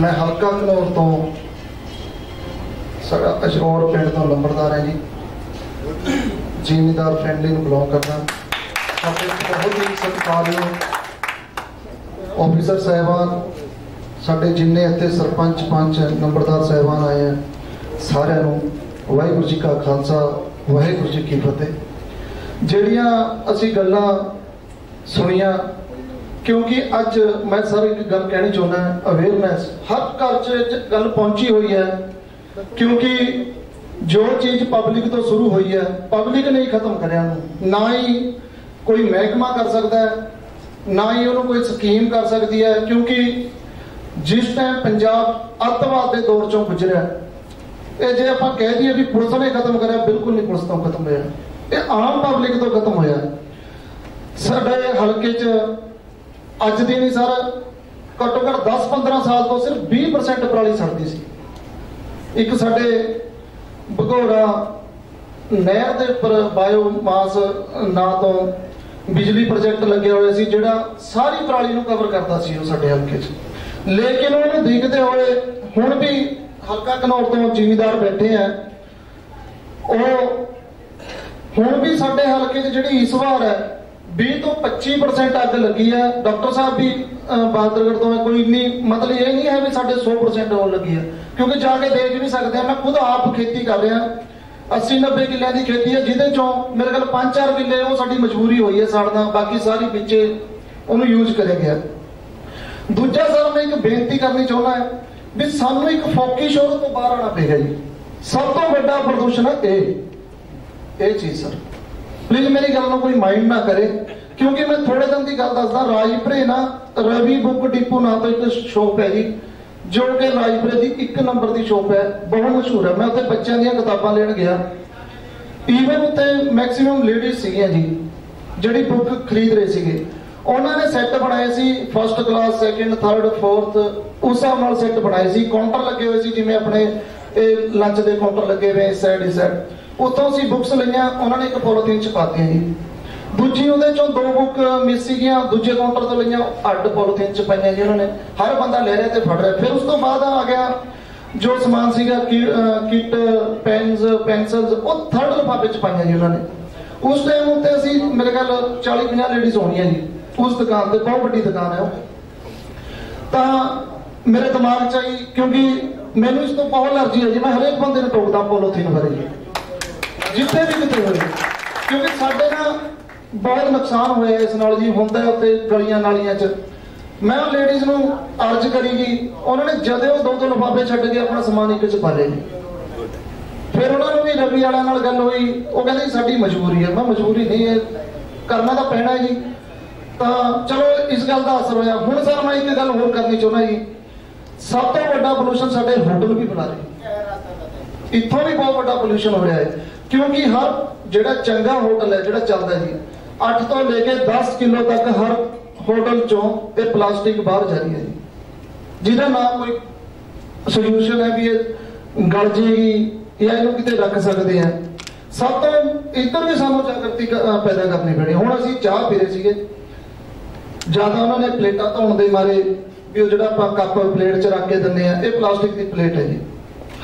ਮੈਂ ਹਲਕਾ ਘਨੌਰ ਤੋਂ ਸਾਡਾ ਅਸ਼ਰੋਰ ਪਿੰਡ ਤੋਂ ਲੰਬੜਦਾਰ ਹੈ ਜੀ। ਜ਼ਿਮੀਦਾਰ ਫੈਮਿਲੀ ਨੂੰ ਬਿਲੋਂਗ ਕਰਦਾ। ਸਾਡੇ ਬਹੁਤ ਹੀ ਸਤਿਕਾਰਯੋਗ ਆਫੀਸਰ ਸਾਹਿਬਾਨ, ਸਾਡੇ ਜਿੰਨੇ ਇੱਥੇ ਸਰਪੰਚ, ਪੰਚ ਨੰਬਰਦਾਰ ਸਾਹਿਬਾਨ ਆਏ ਆ, ਸਾਰਿਆਂ ਨੂੰ ਵਾਹਿਗੁਰੂ ਜੀ ਕਾ ਖਾਲਸਾ, ਵਾਹਿਗੁਰੂ ਜੀ ਕੀ ਫਤਿਹ। ਜਿਹੜੀਆਂ ਅਸੀਂ ਗੱਲਾਂ ਸੁਣੀਆਂ ਕਿਉਂਕਿ ਅੱਜ ਮੈਂ ਸਰ ਇੱਕ ਗੱਲ ਕਹਿਣੀ ਚਾਹੁੰਦਾ ਅਵੇਅਰਨੈਸ ਹਰ ਘਰ 'ਚ ਗੱਲ ਪਹੁੰਚੀ ਹੋਈ ਹੈ, ਕਿਉਂਕਿ ਜੋ ਚੀਜ਼ ਪਬਲਿਕ ਤੋਂ ਸ਼ੁਰੂ ਹੋਈ ਹੈ ਪਬਲਿਕ ਨੇ ਹੀ ਖਤਮ ਕਰਿਆ ਨੂੰ ਨਾ ਹੀ ਕੋਈ ਮਹਿਕਮਾ ਕਰ ਸਕਦਾ ਹੈ, ਨਾ ਹੀ ਉਹਨੂੰ ਕੋਈ ਸਕੀਮ ਕਰ ਸਕਦੀ ਹੈ, ਕਿਉਂਕਿ ਜਿਸ ਟਾਈਮ ਪੰਜਾਬ ਅੱਤਵਾਦ ਦੇ ਦੌਰ ਚੋਂ ਗੁਜ਼ਰਿਆ ਇਹ ਜੇ ਆਪਾਂ ਕਹਿ ਦਈਏ ਵੀ ਪੁਲਿਸ ਨੇ ਖਤਮ ਕਰਿਆ, ਬਿਲਕੁਲ ਨਹੀਂ ਪੁਲਿਸ ਤੋਂ ਖਤਮ ਹੋਇਆ। ਇਹ ਆਮ ਪਬਲਿਕ ਤੋਂ ਖਤਮ ਹੋਇਆ। ਸਾਡੇ ਹਲਕੇ 'ਚ ਅੱਜ ਦੀ ਨਹੀਂ ਸਰ, ਘੱਟੋ ਘੱਟ 10-15 ਸਾਲ ਤੋਂ ਸਿਰਫ 20% ਪਰਾਲੀ ਸੜਦੀ ਸੀ। ਇੱਕ ਸਾਡੇ ਭਗੋੜਾ ਨਹਿਰ ਦੇ ਉੱਪਰ ਬਾਇਓਮਾਸ ਨਾਂ ਤੋਂ ਬਿਜਲੀ ਪ੍ਰੋਜੈਕਟ ਲੱਗੇ ਹੋਏ ਸੀ, ਜਿਹੜਾ ਸਾਰੀ ਪਰਾਲੀ ਨੂੰ ਕਵਰ ਕਰਦਾ ਸੀ ਉਹ ਸਾਡੇ ਹਲਕੇ 'ਚ। ਲੇਕਿਨ ਉਹਨੂੰ ਦੇਖਦੇ ਹੋਏ ਹੁਣ ਵੀ ਹਲਕਾ ਘਨੌਰ ਤੋਂ ਜ਼ਿਮੀਦਾਰ ਬੈਠੇ ਆ। ਉਹ ਹੁਣ ਵੀ ਸਾਡੇ ਹਲਕੇ 'ਚ ਜਿਹੜੀ ਇਸ ਵਾਰ ਹੈ 20 ਤੋਂ 25% ਅੱਗ ਲੱਗੀ ਹੈ। ਡਾਕਟਰ ਸਾਹਿਬ ਵੀ ਅਹ, ਬਹਾਦਰਗੜ੍ਹ ਤੋਂ ਹੈ ਕੋਈ ਇੰਨੀ ਮਤਲਬ ਇਹ ਨਹੀਂ ਹੈ ਵੀ ਸਾਡੇ 100% ਹੋਣ ਲੱਗੀ ਹੈ। ਕਿਉਂਕਿ ਜਾ ਕੇ ਦੇਖ ਨਹੀਂ ਸਕਦੇ ਮੈਂ ਖੁਦ ਆਪ ਖੇਤੀ ਕਰ ਰਿਹਾ। 80 90 ਕਿੱਲਿਆਂ ਦੀ ਖੇਤੀ ਹੈ ਜਿਹਦੇ ਚੋਂ ਮੇਰੇ ਕੋਲ 5-4 ਕਿੱਲੇ ਉਹ ਸਾਡੀ ਮਜਬੂਰੀ ਹੋਈ ਹੈ ਸਾੜਨਾ ਬਾਕੀ ਸਾਰੀ ਵਿੱਚੇ ਉਹਨੂੰ ਯੂਜ਼ ਕਰਿਆ ਗਿਆ। ਦੂਜਾ ਸਰ ਮੈਂ ਇੱਕ ਬੇਨਤੀ ਕਰਨੀ ਚਾਹੁੰਦਾ ਹਾਂ ਵੀ ਸਾਨੂੰ ਇੱਕ ਫੋਕੀ ਸ਼ੋਰ ਤੋਂ ਬਾਹਰ ਆਉਣਾ ਪਏਗਾ ਜੀ। ਸਭ ਤੋਂ ਵੱਡਾ ਪ੍ਰਦੂਸ਼ਣ ਹੈ ਇਹ। ਇਹ ਚੀਜ਼ ਸਰ। ਪਲੀਜ਼ ਮੇਰੀ ਗੱਲ ਨੂੰ ਕੋਈ ਮਾਈਂਡ ਨਾ ਕਰੇ। ਕਿਉਂਕਿ ਮੈਂ ਥੋੜੇ ਦਿਨ ਦੀ ਗੱਲ ਦੱਸਦਾ, ਰਾਜਪੁਰੇ ਨਾ ਰਵੀ ਬੁੱਕ ਡਿਪੂ ਨਾਂ ਤੋਂ ਇੱਕ ਸ਼ੋਪ ਹੈ ਜੀ, ਜੋ ਕਿ ਰਾਜਪੁਰੇ ਦੀ ਇੱਕ ਨੰਬਰ ਦੀ ਸ਼ੋਪ ਹੈ, ਬਹੁਤ ਮਸ਼ਹੂਰ ਹੈ। ਮੈਂ ਉੱਥੇ ਬੱਚਿਆਂ ਦੀਆਂ ਕਿਤਾਬਾਂ ਲੈਣ ਗਿਆ। ਈਵਨ ਉੱਤੇ ਮੈਕਸਿਮਮ ਲੇਡੀਜ਼ ਸੀਗੀਆਂ ਜੀ, ਜਿਹੜੀ ਬੁੱਕ ਖਰੀਦ ਰਹੇ ਸੀਗੇ। ਉਹਨਾਂ ਨੇ ਸੈੱਟ ਬਣਾਏ ਸੀ first class second third fourth ਉਸ ਨਾਲ ਸੈੱਟ ਬਣਾਏ ਸੀ। ਕਾਊਂਟਰ ਲੱਗੇ ਹੋਏ ਸੀ, ਜਿਵੇਂ ਆਪਣੇ ਇਹ ਲੰਚ ਦੇ ਕਾਊਂਟਰ ਲੱਗੇ ਹੋਏ ਇਸ ਸਾਈਡ ਇਸ ਸਾਈਡ ਉੱਥੋਂ ਅਸੀਂ ਬੁੱਕਸ ਲਈਆਂ, ਉਹਨਾਂ ਨੇ ਇੱਕ ਪੋਲੀਥੀਨ ਚ ਪਾਤੀਆਂ ਜੀ। ਦੂਜੀ ਉਹਦੇ ਚੋਂ ਦੋ ਬੁੱਕ ਮਿਸ ਸੀਗੀਆਂ, ਦੂਜੇ ਕਾਊਂਟਰ ਤੋਂ ਲਈਆਂ ਅੱਡ ਪੋਲੀਥੀਨ ਚ ਪਾਈਆਂ ਜੀ ਉਹਨਾਂ ਨੇ। ਹਰ ਬੰਦਾ ਲੈ ਰਿਹਾ ਤੇ ਫੜ ਰਿਹਾ। ਫਿਰ ਉਸ ਤੋਂ ਬਾਅਦ ਆ ਗਿਆ ਜੋ ਸਮਾਨ ਸੀਗਾ ਕਿਟ ਪੈਨਸ ਪੈਨਸਲਸ ਉਹ ਥਰਡ ਲਿਫਾਫੇ ਚ ਪਾਈਆਂ ਜੀ ਉਹਨਾਂ ਨੇ। ਉਸ ਟਾਈਮ ਉੱਤੇ ਅਸੀਂ, ਮੇਰੇ ਖਿਆਲ 40 50 ਲੇਡੀਜ਼ ਹੋਣੀਆਂ ਜੀ। ਉਸ ਦੁਕਾਨ ਤੇ, ਬਹੁਤ ਵੱਡੀ ਦੁਕਾਨ ਹੈ ਉਹ। ਤਾਂ ਮੇਰੇ ਦਿਮਾਗ 'ਚ ਆਈ, ਕਿਉਂਕਿ ਮੈਨੂੰ ਇਸ ਤੋਂ ਬਹੁਤ ਅਲਰਜੀ ਹੈ ਜੀ। ਮੈਂ ਹਰੇਕ ਬੰਦੇ ਨੂੰ ਟੋਕਦਾ ਪੋਲੋਥੀਨ ਬਾਰੇ ਜੀ। ਜਿੱਥੇ ਵੀ ਕਿਤੇ ਹੋਏ। ਕਿਉਂਕਿ ਸਾਡੇ ਨਾਲ ਬਹੁਤ ਨੁਕਸਾਨ ਹੋਇਆ ਇਸ ਨਾਲ ਜੀ, ਹੁੰਦਾ ਉੱਤੇ ਗਲੀਆਂ ਨਾਲੀਆਂ 'ਚ। ਮੈਂ ਉਹ ਲੇਡੀਜ਼ ਨੂੰ ਅਰਜ਼ ਕਰੀ ਜੀ ਉਹਨਾਂ ਨੇ ਜਦੋਂ ਦੋ ਦੋ ਲਿਫਾਫੇ ਛੱਡ ਕੇ ਆਪਣਾ ਸਮਾਨ ਇੱਕ 'ਚ ਪਾ ਲਏ ਜੀ। ਫਿਰ ਉਹਨਾਂ ਨੂੰ ਵੀ ਰਵੀ ਵਾਲਿਆਂ ਨਾਲ ਗੱਲ ਹੋਈ। ਉਹ ਕਹਿੰਦੇ ਜੀ, ਸਾਡੀ ਮਜਬੂਰੀ ਹੈ। ਮੈਂ ਮਜਬੂਰੀ ਨਹੀਂ ਹੈ, ਕਰਨਾ ਤਾਂ ਪੈਣਾ ਹੈ ਜੀ। ਤਾਂ ਚਲੋ, ਇਸ ਗੱਲ ਦਾ ਅਸਰ ਹੋਇਆ। ਹੁਣ ਸਰ, ਮੈਂ ਇੱਕ ਗੱਲ ਹੋਰ ਕਰਨੀ ਚਾਹੁੰਦਾ ਜੀ। ਸਭ ਤੋਂ ਵੱਡਾ ਪੋਲੂਸ਼ਨ ਸਾਡੇ ਹੋਟਲ ਵੀ ਬਣਾ ਰਹੇ ਇੱਥੋਂ ਵੀ ਬਹੁਤ ਵੱਡਾ ਪੋਲੂਸ਼ਨ ਹੋ ਰਿਹਾ ਹੈ। ਕਿਉਂਕਿ ਹਰ ਜਿਹੜਾ ਚੰਗਾ ਹੋਟਲ ਹੈ, ਜਿਹੜਾ ਚੱਲਦਾ ਜੀ 8 ਤੋਂ ਲੈ ਕੇ 10 ਕਿਲੋ ਤੱਕ ਹਰ ਹੋਟਲ ਚੋਂ ਇਹ ਪਲਾਸਟਿਕ ਬਾਹਰ ਜਾ ਰਹੀ ਹੈ ਜੀ। ਜਿਹਦਾ ਨਾ ਕੋਈ ਸੋਲੂਸ਼ਨ ਹੈ ਵੀ ਇਹ ਗਲ ਜੇਗੀ ਜਾਂ ਇਹਨੂੰ ਕਿਤੇ ਰੱਖ ਸਕਦੇ ਆ ਸਭ ਤੋਂ ਇੱਧਰ ਵੀ ਸਾਨੂੰ ਜਾਗਰਤੀ ਪੈਦਾ ਕਰਨੀ ਪੈਣੀ। ਹੁਣ ਅਸੀਂ ਚਾਹ ਪੀ ਰਹੇ ਸੀਗੇ। ਜ਼ਿਆਦਾ ਉਹਨਾਂ ਨੇ ਪਲੇਟਾਂ ਧੋਣ ਦੇ ਮਾਰੇ ਵੀ ਉਹ ਜਿਹੜਾ ਆਪਾਂ ਕੱਪ ਪਲੇਟ 'ਚ ਰੱਖ ਕੇ ਦਿੰਦੇ ਆ ਇਹ ਪਲਾਸਟਿਕ ਦੀ ਪਲੇਟ ਹੈ ਜੀ।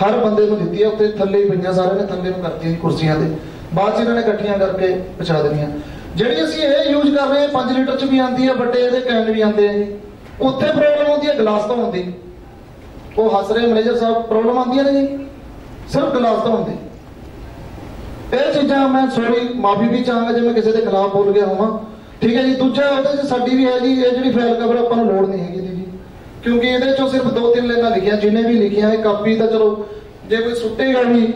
ਹਰ ਬੰਦੇ ਨੂੰ ਦਿੱਤੀ ਹੈ ਉੱਤੇ ਥੱਲੇ ਪਈਆਂ ਸਾਰਿਆਂ ਨੇ, ਥੱਲੇ ਨੂੰ ਕਰਤੀ ਕੁਰਸੀਆਂ ਤੇ। ਬਾਅਦ 'ਚ ਇਹਨਾਂ ਨੇ ਇਕੱਠੀਆਂ ਕਰਕੇ ਪਹੁੰਚਾ ਦੇਣੀਆਂ। ਜਿਹੜੀ ਅਸੀਂ ਇਹ ਯੂਜ਼ ਕਰ ਰਹੇ ਹਾਂ 5 ਲੀਟਰ 'ਚ ਵੀ ਆਉਂਦੀ ਹੈ, ਵੱਡੇ ਇਹਦੇ ਕੈਨ ਵੀ ਆਉਂਦੇ ਆ। ਜੀ ਉੱਥੇ ਪ੍ਰੋਬਲਮ ਆਉਂਦੀ ਹੈ ਗਲਾਸ ਤੋਂ ਹੁੰਦੀ ਉਹ ਹੱਸ ਰਹੇ ਮੈਨੇਜਰ ਸਾਹਿਬ ਪ੍ਰੋਬਲਮ ਆਉਂਦੀਆਂ ਨੇ ਜੀ। ਸਿਰਫ ਗਲਾਸ ਤੋਂ ਹੁੰਦੀ ਇਹ ਚੀਜ਼ਾਂ ਮੈਂ ਸੌਰੀ ਮਾਫੀ ਵੀ ਚਾਹਾਂਗਾ ਜੇ ਮੈਂ ਕਿਸੇ ਦੇ ਖਿਲਾਫ ਬੋਲ ਗਿਆ ਹੋਵਾਂ। ਠੀਕ ਹੈ ਜੀ, ਦੂਜਾ ਉਹਦੇ 'ਚ ਸਾਡੀ ਵੀ ਹੈ ਜੀ, ਇਹ ਜਿਹੜੀ ਫਾਈਲ ਕਵਰ ਆਪਾਂ ਨੂੰ ਲੋੜ ਨਹੀਂ ਹੈਗੀ ਜੀ। ਕਿਉਂਕਿ ਇਹਦੇ 'ਚੋਂ ਸਿਰਫ ਦੋ ਤਿੰਨ ਲਾਈਨਾਂ ਲਿਖੀਆਂ ਜਿਹਨੇ ਵੀ ਲਿਖੀਆਂ ਇਹ ਕਾਪੀ ਤਾਂ ਚਲੋ ਜੇ ਕੋਈ ਸੁੱਟੇਗਾ ਵੀ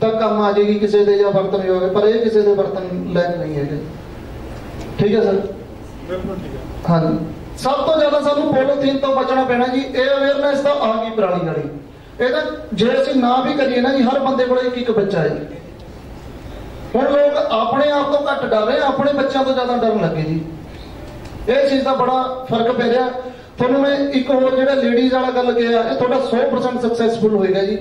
ਤਾਂ ਕੰਮ ਆ ਜਾਏਗੀ ਕਿਸੇ ਦੇ ਜਾਂ ਵਰਤਨ ਯੋਗ ਹੈ, ਪਰ ਇਹ ਕਿਸੇ ਦੇ ਵਰਤਨ ਲਾਇਕ ਨਹੀਂ ਹੈਗੇ। ਠੀਕ ਹੈ ਸਰ? ਬਿਲਕੁਲ ਠੀਕ ਹੈ। ਹਾਂਜੀ। ਸਭ ਤੋਂ ਜ਼ਿਆਦਾ ਸਾਨੂੰ ਪੋਲੀਥੀਨ ਤੋਂ ਬਚਣਾ ਪੈਣਾ ਜੀ ਇਹ ਅਵੇਅਰਨੈਸ ਤਾਂ ਆ ਗਈ ਪੁਰਾਣੀ ਵਾਲੀ ਇਹ ਤਾਂ ਜੇ ਅਸੀਂ ਨਾ ਵੀ ਕਰੀਏ ਨਾ ਜੀ ਹਰ ਬੰਦੇ ਕੋਲ ਇੱਕ ਇੱਕ ਬੱਚਾ ਹੈ ਹੁਣ ਲੋਕ ਆਪਣੇ ਆਪ ਤੋਂ ਘੱਟ ਡਰ ਰਹੇ ਆਪਣੇ ਬੱਚਿਆਂ ਤੋਂ ਜ਼ਿਆਦਾ ਡਰਨ ਲੱਗੇ ਜੀ। ਇਹ ਚੀਜ਼ ਦਾ ਬੜਾ ਫ਼ਰਕ ਪੈ ਰਿਹਾ। ਤੁਹਾਨੂੰ ਮੈਂ ਇੱਕ ਹੋਰ ਜਿਹੜਾ ਲੇਡੀਜ਼ ਵਾਲਾ ਗੱਲ ਕਿਹਾ, ਇਹ ਤੁਹਾਡਾ 100% ਸਕਸੈਸਫੁਲ ਹੋਏਗਾ ਜੀ।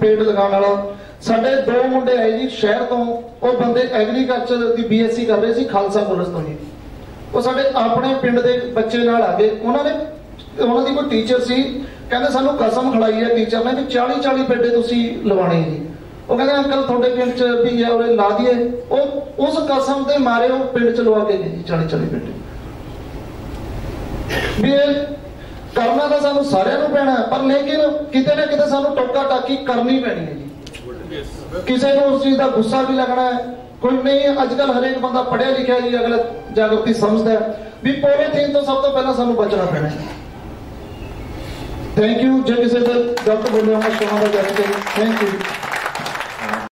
ਪੇੜ ਲਗਾਉਣ ਵਾਲਾ। ਸਾਡੇ ਦੋ ਮੁੰਡੇ ਆਏ ਜੀ ਸ਼ਹਿਰ ਤੋਂ, ਉਹ ਬੰਦੇ ਐਗਰੀਕਲਚਰ ਦੀ ਬੀਐਸਸੀ ਕਰ ਰਹੇ ਸੀ ਖਾਲਸਾ ਕਾਲਜ ਤੋਂ ਜੀ। ਉਹ ਸਾਡੇ ਆਪਣੇ ਪਿੰਡ ਦੇ ਬੱਚੇ ਨਾਲ ਆ ਗਏ। ਉਹਨਾਂ ਨੇ, ਉਹਨਾਂ ਦੀ ਕੋਈ ਟੀਚਰ ਸੀ, ਕਹਿੰਦੇ ਸਾਨੂੰ ਕਸਮ ਖੜਾਈ ਹੈ ਟੀਚਰ ਨੇ ਵੀ 40 40 ਪੇਡੇ ਤੁਸੀਂ ਲਵਾਣੇ ਜੀ। ਉਹ ਕਹਿੰਦੇ, ਅੰਕਲ, ਤੁਹਾਡੇ ਪਿੰਡ 'ਚ ਵੀ ਹੈ, ਉਹਨੇ ਲਾ ਦਈਏ। ਉਹ ਉਸ ਕਸਮ ਦੇ ਮਾਰੇ ਉਹ ਪਿੰਡ 'ਚ ਲਵਾ ਕੇ ਗਏ ਜੀ 40 40 ਪੇਡੇ। ਵੀ ਕਰਨਾ ਤਾਂ ਸਾਨੂੰ ਸਾਰਿਆਂ ਨੂੰ ਪੈਣਾ ਪਰ ਲੇਕਿਨ ਕਿਤੇ ਨਾ ਕਿਤੇ ਸਾਨੂੰ ਟੋਕਾ ਟਾਕੀ ਕਰਨੀ ਪੈਣੀ ਹੈ ਜੀ। ਕਿਸੇ ਨੂੰ ਉਸ ਚੀਜ਼ ਦਾ ਗੁੱਸਾ ਵੀ ਲੱਗਣਾ ਹੈ। ਕੋਈ ਨਹੀਂ ਅੱਜ ਕੱਲ ਹਰੇਕ ਬੰਦਾ ਪੜਿਆ ਲਿਖਿਆ ਜੀ, ਅਗਲਾ ਜਾਗਰਤੀ ਸਮਝਦਾ ਹੈ। ਵੀ ਪੋਲੀਥੀਨ ਤੋਂ ਸਭ ਤੋਂ ਪਹਿਲਾਂ ਸਾਨੂੰ ਬਚਣਾ ਪੈਣਾ ਹੈ। ਥੈਂਕ ਯੂ ਜੇ ਕਿਸੇ ਦਾ ਗਲਤ ਬੋਲਿਆ ਮੈਂ ਸ਼ੋਹਾਂ ਦਾ ਜੱਜ ਥੈਂਕ ਯੂ